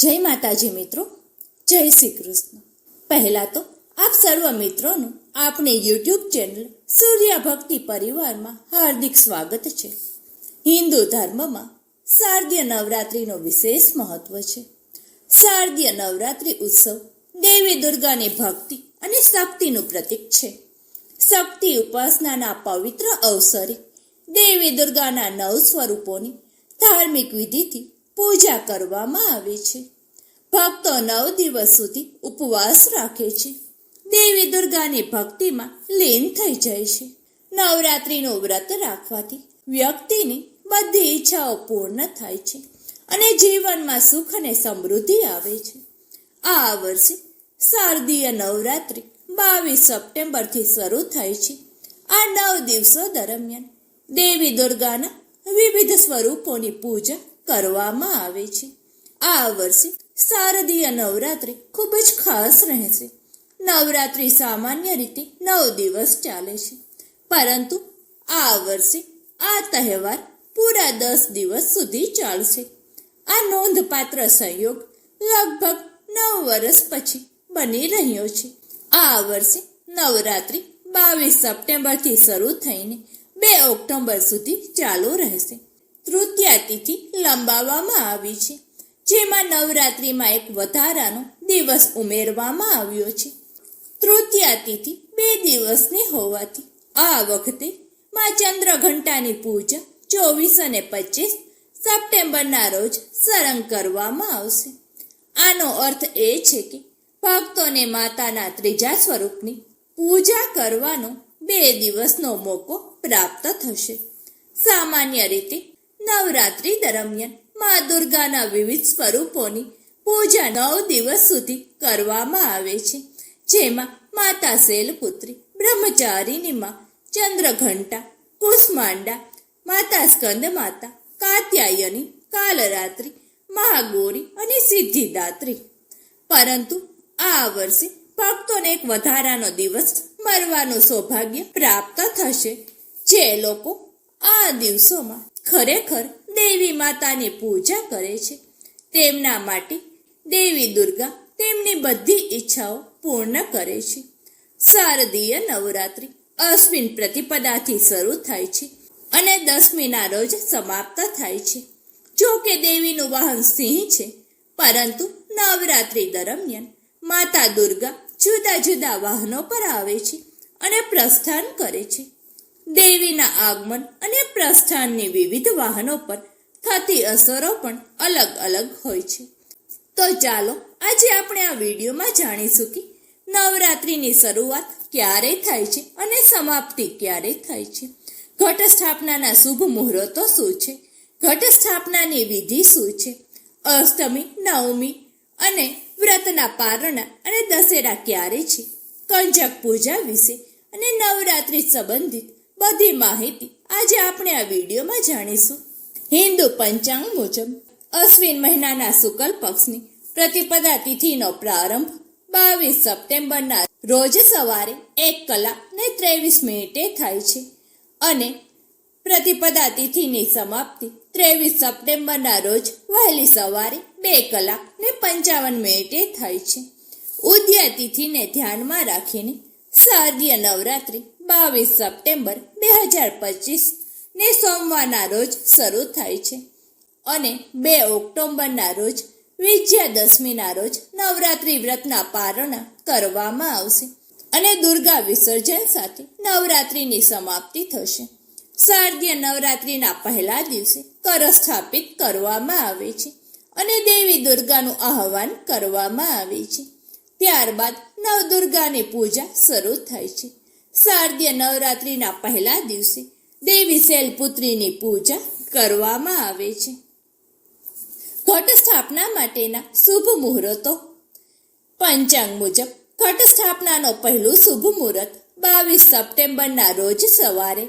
જય માતાજી મિત્રો, જય શ્રી કૃષ્ણ. પહેલા તો આપ સર્વ મિત્રોનું આપણે યુટ્યુબ ચેનલ સૂર્ય ભક્તિ પરિવારમાં હાર્દિક સ્વાગત છે. હિન્દુ ધર્મમાં શારદીય નવરાત્રિનો વિશેષ મહત્વ છે. શારદીય નવરાત્રિ ઉત્સવ દેવી દુર્ગાની ભક્તિ અને શક્તિનું પ્રતીક છે. શક્તિ ઉપાસનાના પવિત્ર અવસરે દેવી દુર્ગાના નવ સ્વરૂપોની ધાર્મિક વિધિથી પૂજા કરવામાં આવે છે. ભક્તો નવ દિવસ સુધી ઉપવાસ રાખે છે. દેવી દુર્ગાની ભક્તિમાં લીન થઈ જાય છે. નવરાત્રિનું વ્રત રાખવાથી વ્યક્તિની બધી ઈચ્છાઓ પૂર્ણ થાય છે અને જીવનમાં સુખ અને સમૃદ્ધિ આવે છે. આ વર્ષે શારદીય નવરાત્રિ બાવીસ સપ્ટેમ્બરથી શરૂ થાય છે. આ નવ દિવસો દરમિયાન દેવી દુર્ગાના વિવિધ સ્વરૂપોની પૂજા કરવામાં આવે છે. આ વર્ષે શારદીય નવરાત્રિ ખૂબ જ ખાસ રહેશે. નવરાત્રિ સામાન્ય રીતે નવ દિવસ ચાલે છે. પરંતુ આ વર્ષે આ તહેવાર પૂરા દસ દિવસ સુધી ચાલશે. આ નોંધપાત્ર સંયોગ લગભગ નવ વર્ષ પછી બની રહ્યો છે. આ વર્ષે નવરાત્રિ બાવીસ સપ્ટેમ્બરથી શરૂ થઈને બે ઓક્ટોબર સુધી ચાલુ રહેશે. તૃતીયા તિથિ લંબાવવામાં આવી છે, જેમાં નવરાત્રિમાં એક વધારાનો દિવસ ઉમેરવામાં આવ્યો છે. તૃતીયા તિથિ બે દિવસની હોવાથી આ વખતે માં ચંદ્રઘંટાની પૂજા ચોવીસ અને પચીસ સપ્ટેમ્બરના રોજ સરંગ કરવામાં આવશે. આનો અર્થ એ છે કે ભક્તોને માતાના ત્રીજા સ્વરૂપની પૂજા કરવાનો બે દિવસનો મોકો પ્રાપ્ત થશે. સામાન્ય રીતે નવરાત્રિ દરમિયાન મા દુર્ગાના વિવિધ સ્વરૂપોની પૂજા નવ દિવસ સુધી કરવામાં આવે છે. જેમાં માતા શૈલપુત્રી, બ્રહ્મચારીની માં ચંદ્રઘંટા, કુષ્માંડા, માતા સ્કંદ માતા કાત્યાયની, કાલરાત્રિ, મહાગોરી અને સિદ્ધિદાત્રી. પરંતુ આ વર્ષે ભક્તોને એક વધારાનો દિવસ મરવાનું સૌભાગ્ય પ્રાપ્ત થશે. જે લોકો આ દિવસોમાં ખરેખર દેવી માતાની પૂજા કરે છે. તેમના માટે દેવી દુર્ગા તેમની બધી ઈચ્છાઓ પૂર્ણ કરે છે. શારદીય નવરાત્રિ અશ્વિન પ્રતિપદાથી શરૂ થાય છે અને દસમીના રોજ સમાપ્ત થાય છે. જો કે દેવીનું વાહન સિંહ છે, પરંતુ નવરાત્રિ દરમિયાન માતા દુર્ગા જુદા જુદા વાહનો પર આવે છે અને પ્રસ્થાન કરે છે. દેવીના આગમન અને પ્રસ્થાનની વિવિધ વાહનો પર થતી અસરો પણ અલગ અલગ હોય છે. તો ચાલો આજે આપણે આ વિડીયોમાં જાણીશું કે નવરાત્રિની શરૂઆત ક્યારે થાય છે અને સમાપ્તિ ક્યારે થાય છે. ઘટ સ્થાપનાના શુભ મુહૂર્તો શું છે? ઘટ સ્થાપનાની વિધિ શું છે? અષ્ટમી, નવમી અને વ્રતના પારણા અને દશેરા ક્યારે છે? કંજક પૂજા વિશે અને નવરાત્રિ સંબંધિત બધી માહિતી આજે આપણે આ વિડીયોમાં જાણીશું. હિન્દુ પંચાંગ મુજબ અશ્વિન મહિનાના શુક્લ પક્ષની પ્રતિપદા તિથિનો પ્રારંભ બાવીસ સપ્ટેમ્બરના રોજ સવારે એક કલાક ને ત્રેવીસ મિનિટે થાય છે અને પ્રતિપદા તિથિની સમાપ્તિ ત્રેવીસ સપ્ટેમ્બરના રોજ વહેલી સવારે બે કલાક ને પંચાવન મિનિટે થાય છે. ઉદ્યા તિથિને ધ્યાનમાં રાખીને શારદીય નવરાત્રિ બાવીસ સપ્ટેમ્બર હજાર પચીસ ને સોમવારના રોજ શરૂ થાય છે અને બે ઓક્ટોબરના રોજ વિજયાદશમીના રોજ નવરાત્રિ વ્રતના પારણા કરવામાં આવશે અને દુર્ગા વિસર્જન સાથે નવરાત્રિની સમાપ્તિ થશે. શારદીય નવરાત્રિના પહેલા દિવસે કર સ્થાપિત કરવામાં આવે છે અને દેવી દુર્ગાનું આહવાન કરવામાં આવે છે. ત્યારબાદ નવદુર્ગાની પૂજા શરૂ થાય છે. શારદીય નવરાત્રિના પહેલા દિવસે દેવી શૈલપુત્રીની પૂજા કરવામાં આવે છે. ઘટ સ્થાપના માટેના શુભ મુહૂર્તો. પંચાંગ મુજબ ઘટ સ્થાપનાનો પહેલું શુભ મુહૂર્ત બાવીસ સપ્ટેમ્બરના રોજ સવારે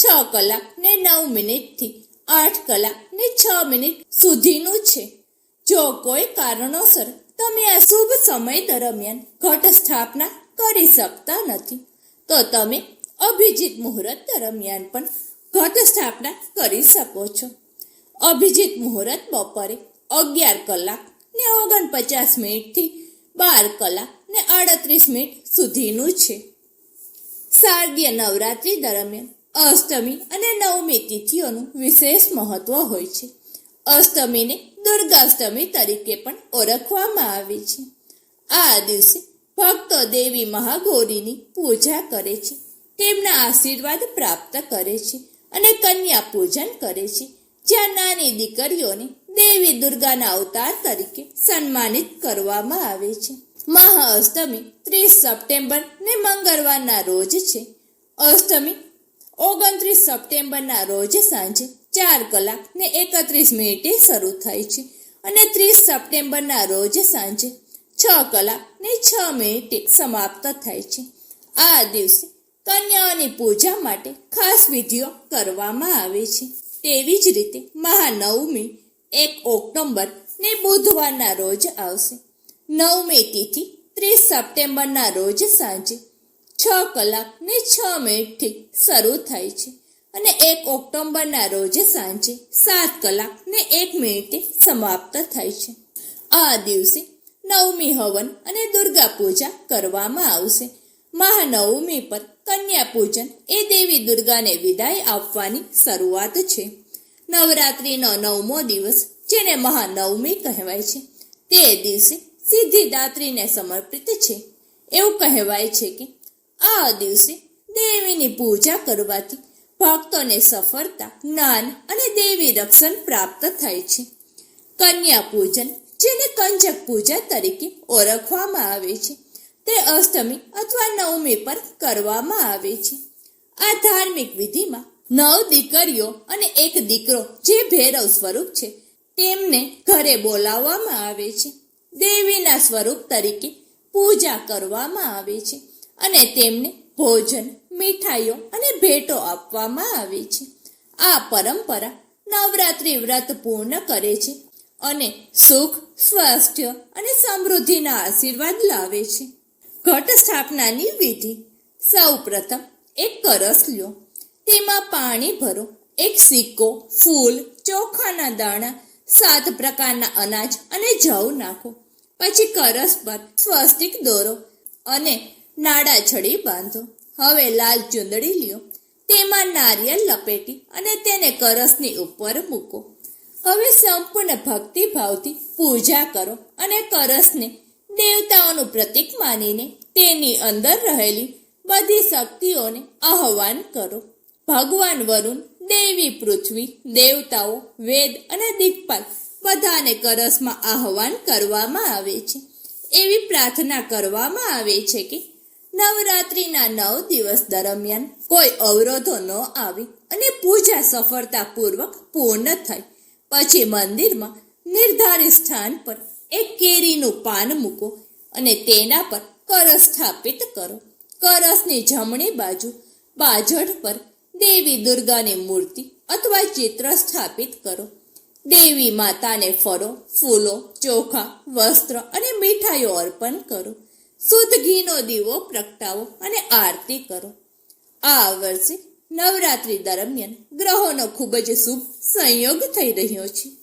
છ કલાક ને નવ મિનિટથી આઠ કલાક ને છ મિનિટ સુધીનું છે. જો કોઈ કારણોસર તમે આ શુભ સમય દરમિયાન ઘટ સ્થાપના કરી શકતા નથી તો તમે અભિજીત મુહૂર્ત દરમિયાન પણ ઘટ સ્થાપના કરી શકો છો. અભિજીત મુહૂર્ત બપોરે અગિયાર કલાક ને ઓગણપચાસ મિનિટથી બાર કલાક ને આડત્રીસ મિનિટ સુધીનું છે. શારદીય નવરાત્રી દરમિયાન અષ્ટમી અને નવમી તિથિઓનું વિશેષ મહત્વ હોય છે. અષ્ટમીને દુર્ગાષ્ટમી તરીકે પણ ઓળખવામાં આવે છે. આ દિવસે ભક્તો દેવી મહાગૌરીની પૂજા કરે છે. તેમના આશીર્વાદ પ્રાપ્ત કરે છે અને કન્યા પૂજન કરે છે, જ્યાં નાની દીકરીઓને દેવી દુર્ગાના અવતાર તરીકે સન્માનિત કરવામાં આવે છે. મહાઅષ્ટમી ત્રીસ સપ્ટેમ્બર ને મંગળવારના રોજ છે. અષ્ટમી ઓગણત્રીસ સપ્ટેમ્બરના રોજ સાંજે ચાર કલાક ને એકત્રીસ મિનિટે શરૂ થાય છે અને ત્રીસ સપ્ટેમ્બરના રોજ સાંજે છ કલાક ને છ મિનિટે સમાપ્ત થાય છે. આ દિવસે કન્યાઓની પૂજા માટે ખાસ વિધિઓ કરવામાં આવે છે. તેવી જ રીતે મહાનવમી એક ઓક્ટોબર ને બુધવારના રોજ આવશે. નવમી તિથિ ત્રીસ સપ્ટેમ્બરના રોજ સાંજે છ કલાક ને છ મિનિટથી શરૂ થાય છે અને એક ઓક્ટોબરના રોજ સાંજે સાત કલાક ને એક મિનિટે સમાપ્ત થાય છે. આ દિવસે નવમી હવન અને દુર્ગા પૂજા કરવામાં આવશે. મહાનવમી પર કન્યા પૂજન એ દેવી દુર્ગાને વિદાય આપવાની શરૂઆત છે. નવરાત્રિનો નવમો દિવસ, જેને મહાનવમી કહેવાય છે, તે દિવસે સિદ્ધિદાત્રીને સમર્પિત છે. એવું કહેવાય છે કે આ દિવસે દેવીની પૂજા કરવાથી ભક્તોને સફળતા, જ્ઞાન અને દેવી રક્ષણ પ્રાપ્ત થાય છે. કન્યા પૂજન જેને કંજક પૂજા તરીકે ઓળખવામાં આવે છે. તે અષ્ટમી અથવા નવમી પર કરવામાં આવે છે. આ ધાર્મિક વિધિમાં નવ દીકરીઓ અને એક દીકરો જે ભૈરવ સ્વરૂપ છે, તેમને ઘરે બોલાવવામાં આવે છે. દેવીના સ્વરૂપ તરીકે પૂજા કરવામાં આવે છે અને તેમને ભોજન, મીઠાઈઓ અને ભેટો આપવામાં આવે છે. આ પરંપરા નવરાત્રિ વ્રત પૂર્ણ કરે છે અને સુખ સ્વાસ્થ્ય અને સમૃદ્ધિના આશીર્વાદ લાવે છે. ઘટ સ્થાપનાની વિધિ. સૌ પ્રથમ એક કરસ લ્યો. તેમાં પાણી ભરો. એક સિક્કો, ફૂલ, ચોખાના દાણા, સાત પ્રકારના અનાજ અને જવ નાખો. પછી કરસ પર સ્વસ્તિક દોરો અને નાડા છડી બાંધો. હવે લાલ ચુંદડી લ્યો. તેમાં નારિયેળ લપેટી અને તેને કરસની ઉપર મૂકો. હવે સંપૂર્ણ ભક્તિભાવથી પૂજા કરો અને કરસને દેવતાઓનું પ્રતીક માનીને તેની અંદર રહેલી બધી શક્તિઓને આહવાન કરો. ભગવાન વરુણ, દેવી પૃથ્વી, દેવતાઓ, વેદ અને દિક્પાલ બધાને કરસમાં આહવાન કરવામાં આવે છે. એવી પ્રાર્થના કરવામાં આવે છે કે નવરાત્રિના નવ દિવસ દરમિયાન કોઈ અવરોધો ન આવે અને પૂજા સફળતાપૂર્વક પૂર્ણ થાય. પછી મંદિરમાં નિર્ધારિત સ્થાન પર એક કેરીનું પાન મૂકો અને તેના પર કરસ સ્થાપિત કરો. કરસની જમણી બાજુ બાજટ પર દેવી દુર્ગાની મૂર્તિ અથવા ચિત્ર સ્થાપિત કરો. દેવી માતાને ફળો, ફૂલો, ચોખા, વસ્ત્ર અને મીઠાઈઓ અર્પણ કરો. શુદ્ધ ઘીનો દીવો પ્રગટાવો અને આરતી કરો. આ વર્ષે નવરાત્રી દરમિયાન ગ્રહોનો ખૂબ જ શુભ સંયોગ થઈ રહ્યો છે.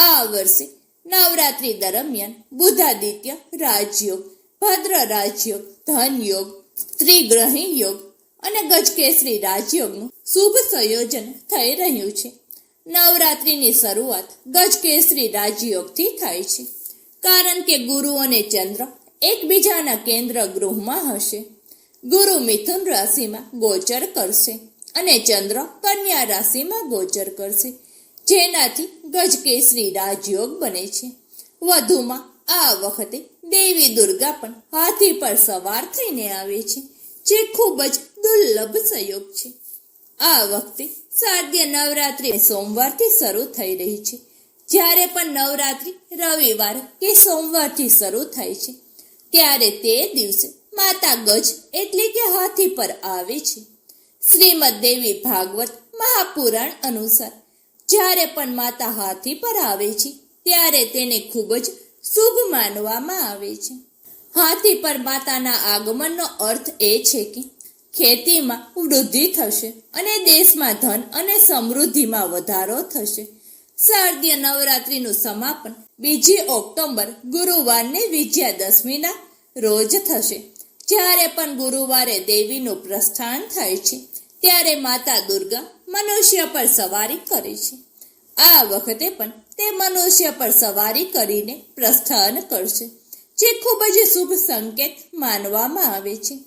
આ વર્ષે નવરાત્રી દરમિયાન બુધાદિત્ય રાજયોગ ભદ્ર રાજયોગ ધન યોગ ત્રિગ્રહી યોગ અને ગજકેસરી રાજયોગનું શુભ સંયોજન થઈ રહ્યું છે. નવરાત્રિની શરૂઆત ગજકેસરી રાજયોગથી થાય છે. કારણ કે ગુરુ અને ચંદ્ર એકબીજાના કેન્દ્ર ગૃહમાં હશે. ગુરુ મિથુન રાશિમાં ગોચર કરશે અને ચંદ્ર કન્યા રાશિમાં ગોચર કરશે. જેનાથી ગજકેસરી રાજયોગ બને છે. વધુમાં આ વખતે દેવી દુર્ગા પણ હાથી પર સવાર થઈને આવે છે, જે ખૂબ જ દુર્લભ સંયોગ છે. આ વખતે શારદીય નવરાત્રિ સોમવારથી શરૂ થઈ રહી છે. જ્યારે પણ નવરાત્રિ રવિવાર કે સોમવારથી શરૂ થાય છે, ત્યારે તે દિવસે માતા ગજ એટલે કે હાથી પર આવે છે. શ્રીમદ દેવી ભાગવત મહાપુરાણ અનુસાર જ્યારે પણ માતા હાથી પર આવે છે, ત્યારે તેને ખૂબ જ શુભ માનવામાં આવે છે. હાથી પર માતાના આગમનનો અર્થ એ છે કે ખેતીમાં વૃદ્ધિ થશે અને દેશમાં ધન અને સમૃદ્ધિમાં વધારો થશે. શારદીય નવરાત્રિનું સમાપન બીજી ઓક્ટોબર ગુરુવારને વિજયાદશમીના રોજ થશે, જ્યારે પણ ગુરુવારે દેવીનું પ્રસ્થાન થાય છે. ત્યારે માતા દુર્ગા મનુષ્ય પર સવારી કરે છે. આ વખતે પણ તે મનુષ્ય પર સવારી કરીને પ્રસ્થાન કરશે, જે ખૂબ જ શુભ સંકેત માનવામાં આવે છે.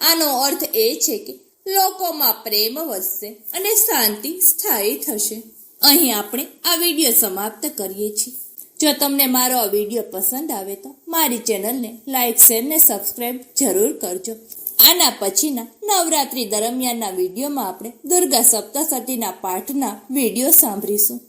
આનો અર્થ એ છે કે લોકોમાં પ્રેમ વધશે અને શાંતિ સ્થાયી થશે. અહીં આપણે આ વીડિયો સમાપ્ત કરીએ છીએ. જો તમને મારો આ વીડિયો પસંદ આવે તો મારી ચેનલને લાઇક શેર ને સબસ્ક્રાઈબ જરૂર કરજો. આના પછીના નવરાત્રી દરમિયાનના વિડીયોમાં આપણે દુર્ગા સપ્તશતીના પાઠના વીડિયો સાંભળીશું